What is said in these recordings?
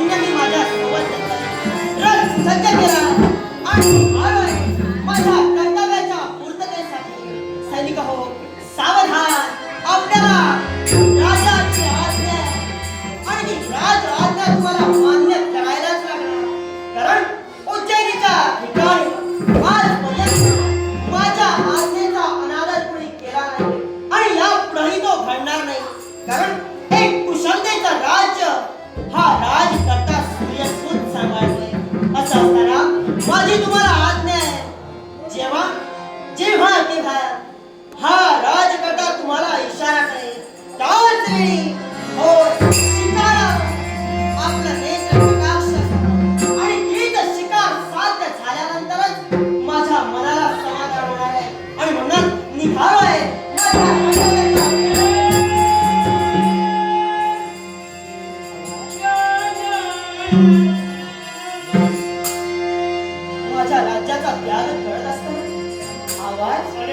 सैन्याने माझा सोबत रथ सज्ज केला आणि आलोय माझ्या कर्तव्याच्या पूर्ततेसाठी. सैनिक हो सावधान आपल्याला राजाची आज्ञा आणि राज आज्ञा तुम्हाला मान्य करायलाच लागणार. कारण उज्जैनीच्या ठिकाणी हा राजकर्ता तुम्हाला इशारा करेल त्याच वेळी असताना आवाज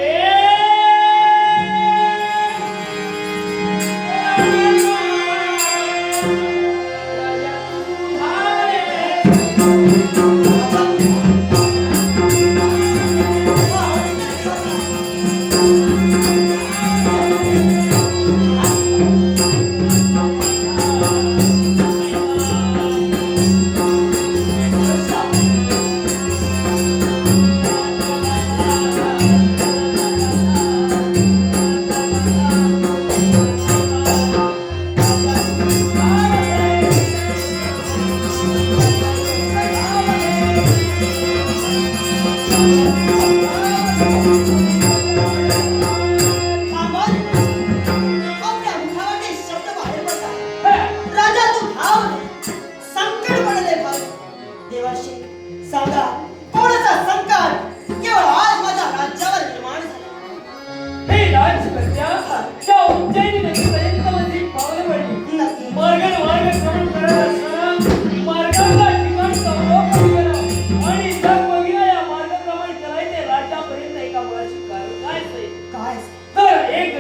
तर एक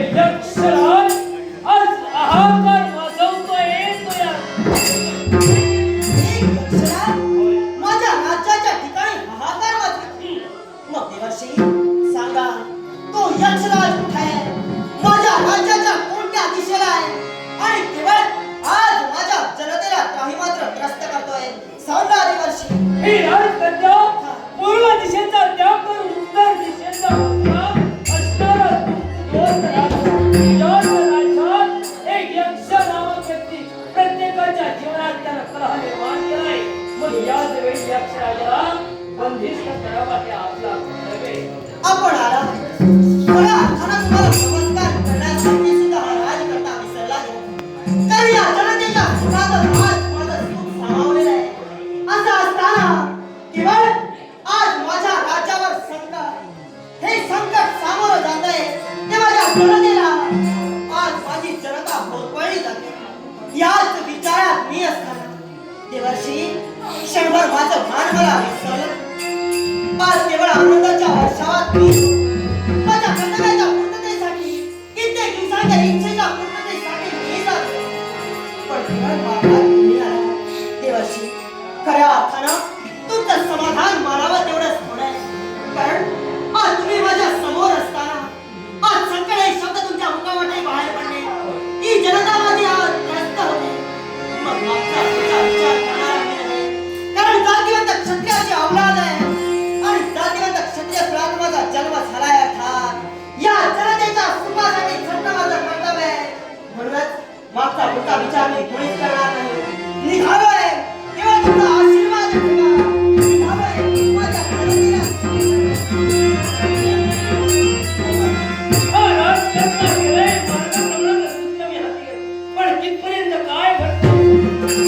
या जनतेच्या सुखात आज माझं सुख सामावलेलं आहे. असं असताना केवळ आज माझ्या राज्यावर संकट हे संकट सामोरं जात आहे ते माझ्या जनतेला आज माझी जनता होरपळली जाते. याच विचारात मी असताना देवर्षी क्षणभर माझं भान मला विसरलं. आज केवळ आनंदाच्या वर्षावात मी देवाशी खऱ्या अर्थानं तुमचं समाधान मानावं तेवढंच थोडं कारण आज तुम्ही माझ्यासमोर असताना आज संकट हे शब्द तुमच्या बाहेर पडले ही जनता माझी आज त्रस्त होते मग मागचा पुढचा विचार करणारा कारण जातीवंत क्षत्रियाची आहे आणि जातीवंत क्षत्रिय कुळात माझा जन्म झालाय अर्थात या जनतेच्या सुखासाठी झटणं माझं कर्तव्य आहे म्हणूनच मागचा पुढचा विचार मी